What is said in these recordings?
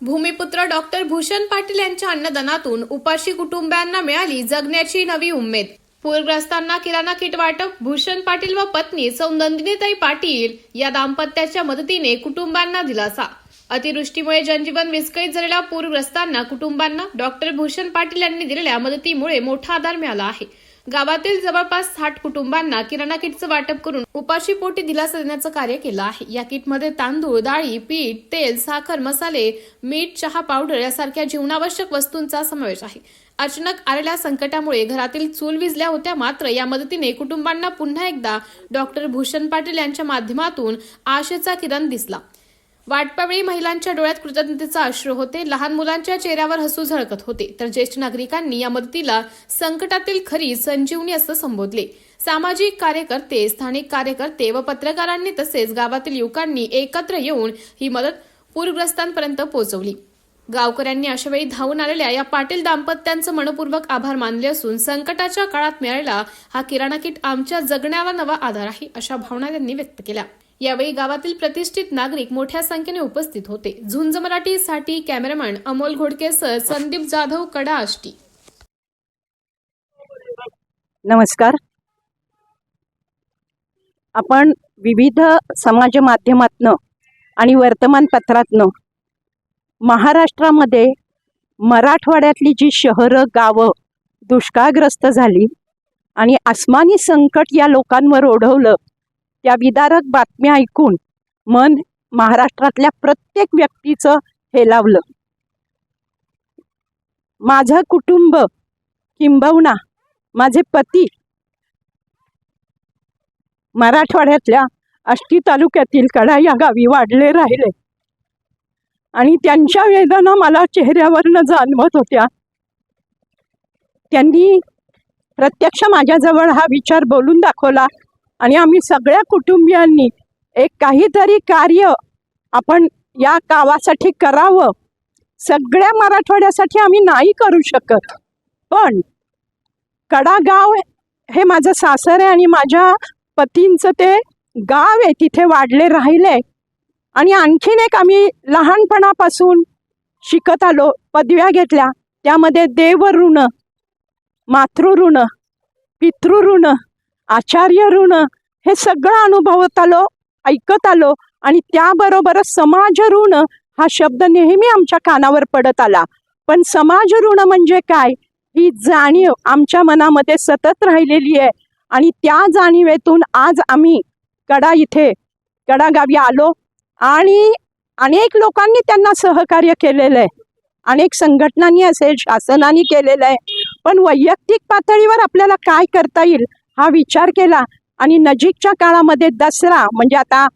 भूमिपुत्र doctor Bhushan Patil यांच्या अन्नदानातून उपाशी कुटुंबियांना मिळाली जगण्याची नवी उमेद पूरग्रस्तांना किराणा किट वाटप भूषण पाटील व पत्नी सौ नंदिनीताई पाटील या दाम्पत्याच्या मदतीने कुटुंबांना दिलासा. अतिवृष्टीमुळे जनजीवन विस्कळीत झालेल्या पूरग्रस्तांना कुटुंबांना डॉक्टर भूषण पाटील यांनी दिलेल्या मदतीमुळे मोठा आधार मिळाला आहे. गावातील जवळपास साठ कुटुंबांना किराणा किटचं वाटप करून उपाशी पोटी दिलासा देण्याचं कार्य केलं आहे. या किटमध्ये तांदूळ डाळी पीठ तेल साखर मसाले मीठ चहा पावडर यासारख्या जीवनावश्यक वस्तूंचा समावेश आहे. अचानक आलेल्या संकटामुळे घरातील चूल विजल्या होत्या मात्र या मदतीने कुटुंबांना पुन्हा एकदा डॉक्टर भूषण पाटील यांच्या माध्यमातून आशेचा किरण दिसला. वाटपावेळी महिलांच्या डोळ्यात कृतज्ञतेचा अश्रू होते. लहान मुलांच्या चेहऱ्यावर हसू झळकत होते. तर ज्येष्ठ नागरिकांनी या मदतीला संकटातील खरी संजीवनी असं संबोधले. सामाजिक कार्यकर्ते स्थानिक कार्यकर्ते व पत्रकारांनी तसेच गावातील युवकांनी एकत्र येऊन ही मदत पूरग्रस्तांपर्यंत पोहोचवली. गावकऱ्यांनी अशावेळी धावून आलेल्या या पाटील दाम्पत्यांचं मनपूर्वक आभार मानले असून संकटाच्या काळात मिळालेला हा किराणा किट आमच्या जगण्यावर नवा आधार आहे अशा भावना त्यांनी व्यक्त केल्या. यावेळी गावातील प्रतिष्ठित नागरिक मोठ्या संख्येने उपस्थित होते. झुंज मराठीसाठी कॅमेरामॅन अमोल घोडकेसर संदीप जाधव कडा आष्टी नमस्कार. आपण विविध समाज माध्यमातनं आणि वर्तमानपत्रातनं महाराष्ट्रामध्ये मराठवाड्यातली जी शहरं गावं दुष्काळग्रस्त झाली आणि आसमानी संकट या लोकांवर ओढवलं त्या विदारक बातम्या ऐकून मन महाराष्ट्रातल्या प्रत्येक व्यक्तीचं हेलावलं माझं कुटुंब किंबहुना माझे पती मराठवाड्यातल्या आष्टी तालुक्यातील कडा या गावी वाढले राहिले. आणि त्यांच्या वेदना मला चेहऱ्यावरनं जाणवत होत्या. त्यांनी प्रत्यक्ष माझ्याजवळ हा विचार बोलून दाखवला. आणि आम्ही सगळ्या कुटुंबियांनी एक काहीतरी कार्य आपण या गावासाठी करावं. सगळ्या मराठवाड्यासाठी आम्ही नाही करू शकत. पण कडागाव हे माझं सासर आहे आणि माझ्या पतींचं ते गाव आहे तिथे वाढले राहिले. आणि आणखीन एक आम्ही लहानपणापासून शिकत आलो पदव्या घेतल्या. त्यामध्ये देवऋण मातृऋण पितृऋण आचार्य ऋण हे सगळं अनुभवत आलो ऐकत आलो आणि त्याबरोबरच समाज ऋण हा शब्द नेहमी आमच्या कानावर पडत आला. पण समाज ऋण म्हणजे काय? ही जाणीव आमच्या मनामध्ये सतत राहिलेली आहे आणि त्या जाणीवेतून आज आम्ही कडा इथे कडा गावी आलो आणि अनेक लोकांनी त्यांना सहकार्य केलेलं आहे. अनेक संघटनांनी असेल शासनाने केलेलं आहे. पण वैयक्तिक पातळीवर आपल्याला काय करता येईल? हा विचार केला. आणि नजीकच्या काळामध्ये दसरा म्हणजे आता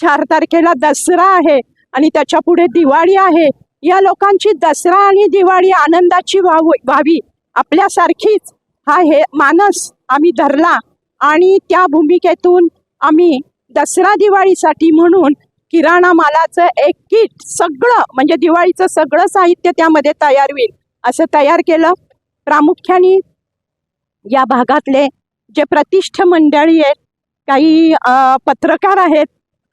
चार तारखेला दसरा आहे आणि त्याच्या पुढे दिवाळी आहे. या लोकांची दसरा आणि दिवाळी आनंदाची व्हावी व्हावी आपल्यासारखीच हा हे मानस आम्ही धरला. आणि त्या भूमिकेतून आम्ही दसरा दिवाळीसाठी म्हणून किराणा मालाचं एक किट सगळं म्हणजे दिवाळीचं सगळं साहित्य त्यामध्ये तयार होईल. असं तयार केलं. प्रामुख्याने या भागातले जे प्रतिष्ठ मंडळी आहेत काही पत्रकार आहेत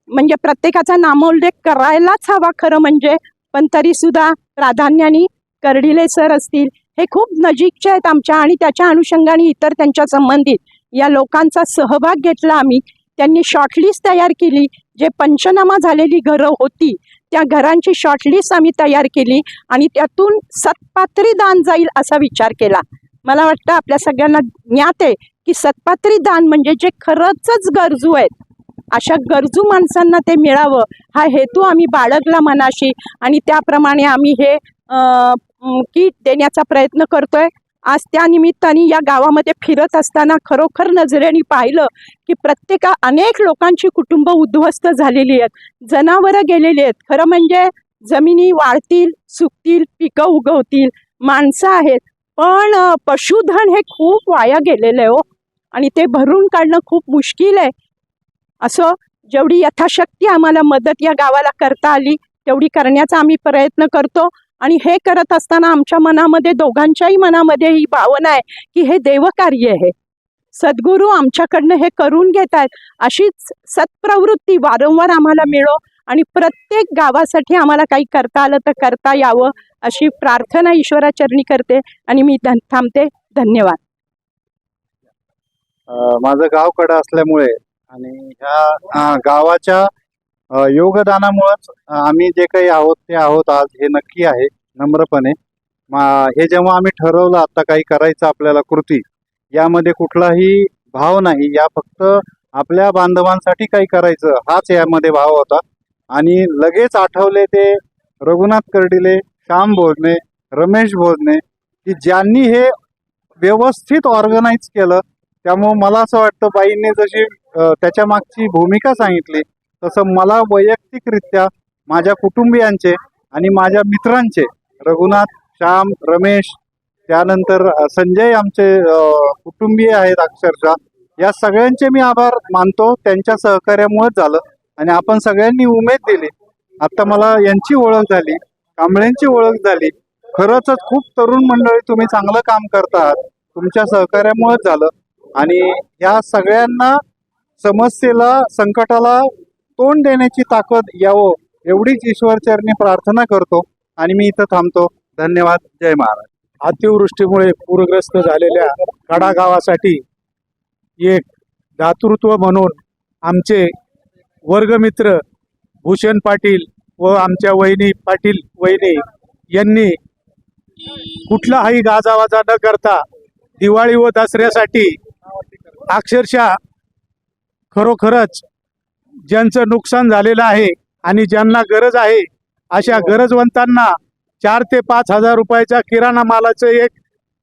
म्हणजे प्रत्येकाचा नामोल्लेख करायलाच हवा खरं म्हणजे पण तरीसुद्धा प्राधान्याने कर्डिले सर असतील हे खूप नजीकचे आहेत आमच्या आणि त्याच्या अनुषंगाने इतर त्यांच्या संबंधित या लोकांचा सहभाग घेतला आम्ही. त्यांनी शॉर्टलिस्ट तयार केली जे पंचनामा झालेली घरं होती त्या घरांची शॉर्टलिस्ट आम्ही तयार केली आणि त्यातून सत्पात्री दान जाईल असा विचार केला. मला वाटतं आपल्या सगळ्यांना ज्ञात आहे की सत्पात्री दान म्हणजे जे खरंच गरजू आहेत. अशा गरजू माणसांना ते मिळावं. हा हेतू आम्ही बाळगला मनाशी आणि त्याप्रमाणे आम्ही हे किट देण्याचा प्रयत्न करतोय. आज त्या निमित्ताने या गावामध्ये फिरत असताना खरोखर नजरेने पाहिलं की प्रत्येका अनेक लोकांची कुटुंब उद्ध्वस्त झालेली आहेत. जनावरं गेलेली आहेत. खरं म्हणजे जमिनी वाढतील सुकतील पिकं उगवतील माणसं आहेत. पण पशुधन हे खूप वाया गेलेलं आहे हो. आणि ते भरून काढणं खूप मुश्किल आहे. असं जेवढी यथाशक्ती आम्हाला मदत या गावाला करता आली तेवढी करण्याचा आम्ही प्रयत्न करतो. आणि हे करत असताना आमच्या मनामध्ये दोघांच्याही मनामध्ये ही भावना आहे की हे देवकार्य आहे. सद्गुरू आमच्याकडनं हे करून घेत आहेत. अशीच सत्प्रवृत्ती वारंवार आम्हाला मिळो आणि प्रत्येक गावासाठी आम्हाला काही करता आलं तर करता यावं अशी प्रार्थना ईश्वराचरणी करते आणि मी धन थांबते. धन्यवाद. माझं माझं गावकडं असल्यामुळे आणि ह्या गावाच्या योगदानामुळंच आम्ही जे काही आहोत ते आहोत आज हे नक्की आहे नम्रपणे. हे जेव्हा आम्ही ठरवलं आता काही करायचं आपल्याला कृती यामध्ये कुठलाही भाव नाही. या फक्त आपल्या बांधवांसाठी काही करायचं हाच यामध्ये भाव होता. आणि लगेच आठवले ते रघुनाथ कर्डिले श्याम भोजने रमेश भोजने की ज्यांनी हे व्यवस्थित ऑर्गनाईज केलं त्यामुळं मला असं वाटतं बाईंनी जशी त्याच्या मागची भूमिका सांगितली तसं मला वैयक्तिकरित्या माझ्या कुटुंबियांचे आणि माझ्या मित्रांचे रघुनाथ श्याम रमेश त्यानंतर संजय आमचे कुटुंबीय आहेत अक्षरशः या सगळ्यांचे मी आभार मानतो. त्यांच्या सहकार्यामुळेच झालं आणि आपण सगळ्यांनी उमेद दिली. आता मला यांची ओळख झाली कांबळ्यांची ओळख झाली. खरंच खूप तरुण मंडळी तुम्ही चांगलं काम करतात तुमच्या सहकार्यामुळेच झालं. आणि या सगळ्यांना समस्येला संकटाला तोंड देण्याची ताकद यावं एवढीच ईश्वरचरणी प्रार्थना करतो आणि मी इथं थांबतो. धन्यवाद. जय महाराज. अतिवृष्टीमुळे पूरग्रस्त झालेल्या कडा गावासाठी एक दातृत्व म्हणून आमचे वर्गमित्र भूषण पाटील व आमच्या वहिनी पाटील वहिनी यांनी कुठलाही गाजावाजा न करता दिवाळी व दसऱ्यासाठी अक्षरशः खरोखरच ज्यांचं नुकसान झालेलं आहे आणि ज्यांना गरज आहे अशा गरजवंतांना चार ते पाच हजार रुपयाच्या किराणा मालाचं एक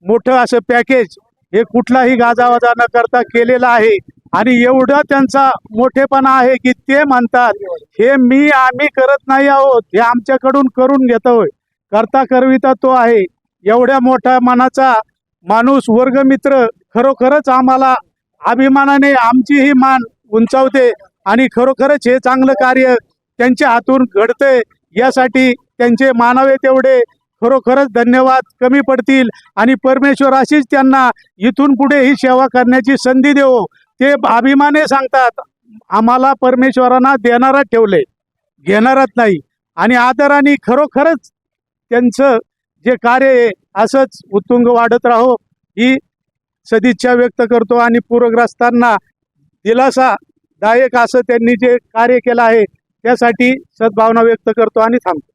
मोठं असं पॅकेज हे कुठलाही गाजावाजा न करता केलेलं आहे. आणि एवढं त्यांचा मोठेपणा आहे की ते म्हणतात हे मी आम्ही करत नाही आहोत हे आमच्याकडून करून घेतोय करता करविता तो आहे. एवढ्या मोठ्या मनाचा माणूस वर्गमित्र खरोखरच आम्हाला अभिमानाने आमची ही मान उंचावते आणि खरोखरच हे चांगलं कार्य त्यांच्या हातून घडतंय यासाठी त्यांचे मानावे तेवढे खरोखरच धन्यवाद कमी पडतील. आणि परमेश्वर अशीच त्यांना इथून पुढे ही सेवा करण्याची संधी देवो. ते अभिमाने सांगतात आम्हाला परमेश्वरांना देणारा ठेवले घेणारच नाही. आणि आदराने खरोखरच त्यांचं जे कार्य आहे असंच उत्तुंग वाढत राहो. ही सदिच्छा व्यक्त करतो आणि पूरग्रस्तांना दिलासादायक असं त्यांनी जे कार्य केलं आहे त्यासाठी सद्भावना व्यक्त करतो आणि थांबतो.